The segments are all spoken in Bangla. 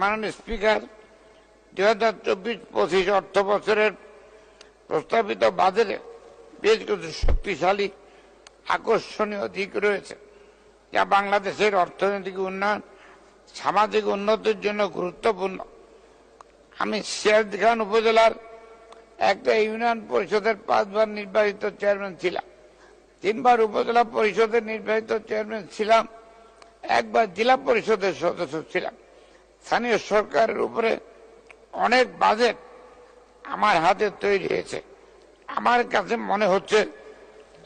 মাননীয় স্পিকার, দুই হাজার চব্বিশ পঁচিশ অর্থ বছরের প্রস্তাবিত বাজেটে বেশ কিছু শক্তিশালী, আকর্ষণীয় দিক রয়েছে, যা বাংলাদেশের অর্থনৈতিক উন্নয়ন, সামাজিক উন্নতির জন্য গুরুত্বপূর্ণ। আমি সিরাজখান উপজেলার একটা ইউনিয়ন পরিষদের পাঁচবার নির্বাচিত চেয়ারম্যান ছিলাম। তিনবার উপজেলা পরিষদের নির্বাচিত চেয়ারম্যান ছিলাম, একবার জেলা পরিষদের সদস্য ছিলাম। স্থানীয় সরকারের উপরে অনেক বাজেট আমার হাতে তৈরি হয়েছে। আমার কাছে মনে হচ্ছে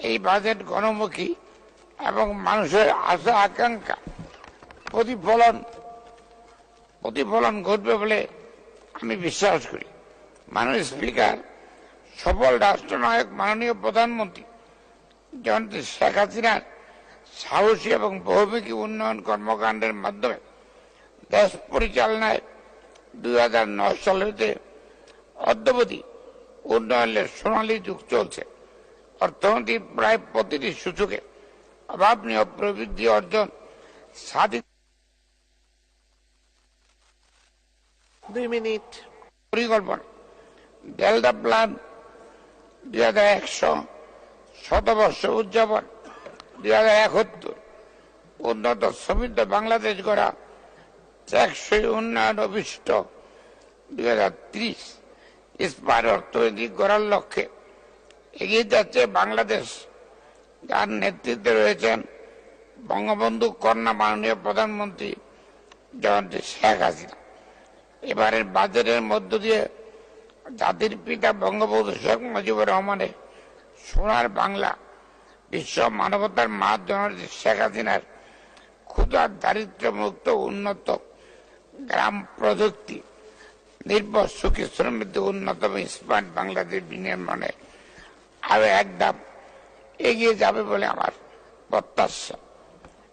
এই বাজেট গণমুখী এবং মানুষের আশা, আকাঙ্ক্ষা, প্রতিফলন প্রতিফলন ঘটবে বলে আমি বিশ্বাস করি। মাননীয় স্পিকার, সফল রাষ্ট্রনায়ক, মাননীয় প্রধানমন্ত্রী জয়ন্তী শেখ হাসিনার সাহসী এবং বহুমুখী উন্নয়ন কর্মকাণ্ডের মাধ্যমে দেশ পরিচালনায় দুই হাজার নয় সাল হতে অদ্যবধি উন্নয়নের সোনালী যুগ চলছে। অর্থনীতি প্রায় প্রতিটি সূচকে অভাবনীয় প্রবৃদ্ধি অর্জন সাধিত দুই মিনিট। পরিকল্পনা। ডেল্টা প্ল্যান দুই হাজার একশো শতবর্ষ উদযাপন দুই হাজার একাত্তর। উন্নত সমৃদ্ধ বাংলাদেশ গড়া টেকসই উন্নয়ন অভিষ্ট দুই হাজার ত্রিশ ইস্পাত অর্থনৈতিক গড়ার লক্ষ্যে এগিয়ে যাচ্ছে বাংলাদেশ। যার নেতৃত্বে রয়েছেন বঙ্গবন্ধু কন্যা মাননীয় প্রধানমন্ত্রী জয়ন্তী শেখ হাসিনা। এবারের বাজেটের মধ্য দিয়ে জাতির পিতা বঙ্গবন্ধু শেখ মুজিবুর রহমানের সোনার বাংলা বিশ্ব মানবতার মা জননী শেখ হাসিনার ক্ষুদার দারিদ্র মুক্ত উন্নত গ্রাম প্রযুক্তি, নির্ভর সুখী সমৃদ্ধ উন্নতম স্মার্ট বাংলাদেশ বিনির্মাণে আরও এক ধাপ এগিয়ে যাবে বলে আমার প্রত্যাশা।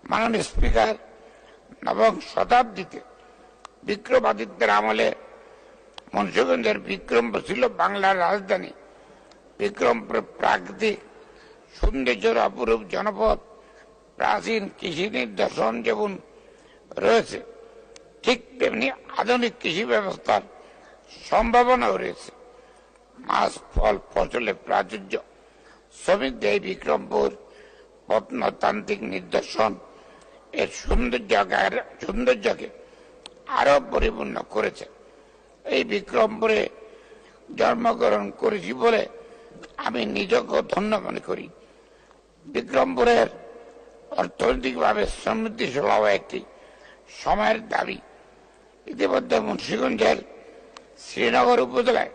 মাননীয় স্পিকার, নবম শতাব্দীতে বিক্রমাদিত্যের আমলে মনসুগঞ্জের বিক্রমপুর ছিল বাংলার রাজধানী। বিক্রমপুর প্রাকৃতিক সৌন্দর্যের অপরূপ জনপদ, প্রাচীন কৃষি নিদর্শন যেমন রয়েছে ঠিক তেমনি আধুনিক কৃষি ব্যবস্থার সম্ভাবনাও রয়েছে। মাছ, ফল, ফসলে প্রাচুর্য এই বিক্রমপুর, প্রত্নতান্ত্রিক নিদর্শন, এর সৌন্দর্য সৌন্দর্যকে আরও পরিপূর্ণ করেছে। এই বিক্রমপুরে জন্মগ্রহণ করেছি বলে আমি নিজেকে ধন্য মনে করি। বিক্রমপুরের অর্থনৈতিকভাবে সমৃদ্ধিশীল হওয়া একটি সময়ের দাবি ইতিমধ্যে মুন্সীগঞ্জের শ্রীনগর উপজেলায়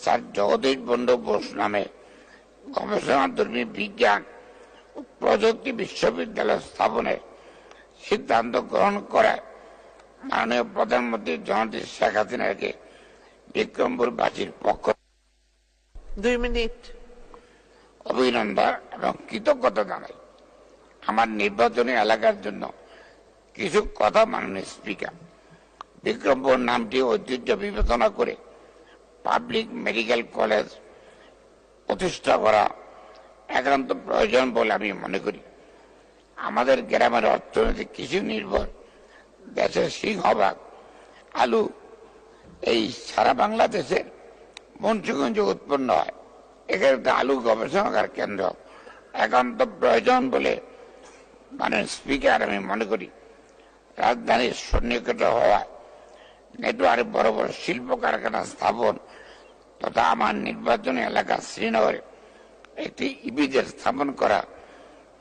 স্যার জগদীশ বন্ধু বোস নামে গবেষণা ধর্মী বিজ্ঞান ও প্রযুক্তি বিশ্ববিদ্যালয় স্থাপনের সিদ্ধান্ত গ্রহণ করায় মাননীয় প্রধানমন্ত্রী জনতি শেখ হাসিনাকে বিক্রমপুরবাসীর পক্ষ দুই মিনিট। অভিনন্দন এবং কৃতজ্ঞতা জানাই। আমার নির্বাচনী এলাকার জন্য কিছু কথা মাননীয় স্পিকার। বিক্রমপুর নামটি ঐতিহ্য বিবেচনা করে পাবলিক মেডিকেল কলেজ প্রতিষ্ঠা করা একান্ত প্রয়োজন বলে আমি মনে করি। আমাদের গ্রামের অর্থনৈতিক কৃষি নির্ভর, দেশের সিংহভাগ আলু এই সারা বাংলাদেশের মনসুগঞ্জে উৎপন্ন হয়। এখানে আলু গবেষণাগার কেন্দ্র একান্ত প্রয়োজন বলে মানে স্পিকার আমি মনে করি। রাজধানীর সন্নিকটে হওয়া নেটওয়ার্ক বড় বড় শিল্প কারখানা স্থাপন তথা আমার নির্বাচনী এলাকা শ্রীনগরে একটি ইপিজেড স্থাপন করা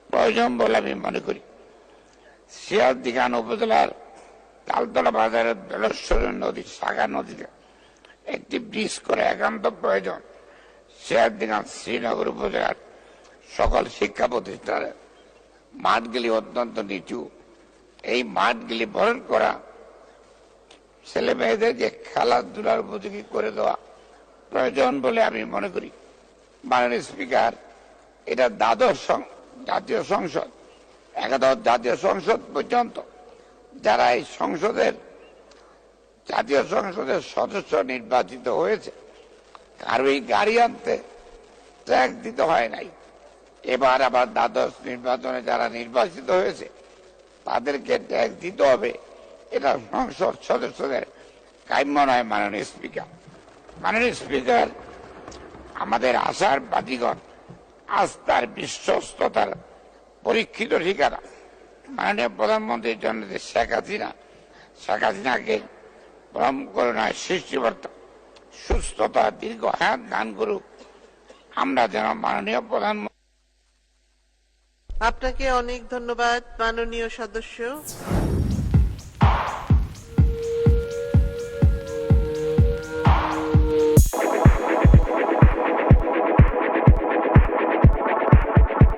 প্রয়োজন বলে আমি মনে করি। সিরাজদিঘান উপজেলার তালতলা বাজারের বেলেশ্বরী নদী, সাগা নদীতে একটি ব্রিজ করে একান্ত প্রয়োজন সিরাজদিঘান শ্রীনগর উপজেলার সকল শিক্ষা প্রতিষ্ঠানে মাঠগুলি অত্যন্ত নিচু। এই মাঠগুলি ভরণ করা ছেলে মেয়েদের যে খেলাধুলার উপযোগী করে দেওয়া প্রয়োজন বলে আমি মনে করি। মাননীয় স্পিকার, এটা দ্বাদশ জাতীয় সংসদ, একাদশ জাতীয় সংসদ পর্যন্ত যারা এই সংসদের জাতীয় সংসদের সদস্য নির্বাচিত হয়েছে কারোই গাড়ি আনতে ট্যাক্স দিতে হয় নাই। এবার আবার দ্বাদশ নির্বাচনে যারা নির্বাচিত হয়েছে, তাদেরকে ট্যাক্স দিতে হবে। এটা সংসদ সদস্যদের কাম্য নয় মাননীয় স্পিকার। মাননীয় স্পিকার, আমাদের আশার বাদিগণ, আস্থার বিশ্বস্ততার পরীক্ষিত ঠিকানা। মাননীয় প্রধানমন্ত্রীর জন্য শেখ হাসিনা, শেখ হাসিনাকে পরম করুণায় সৃষ্টিবর্তা সুস্থতা, দীর্ঘ হায়াত দান করুক। আমরা যেন মাননীয় প্রধানমন্ত্রী আপনাকে অনেক ধন্যবাদ, মাননীয় সদস্য।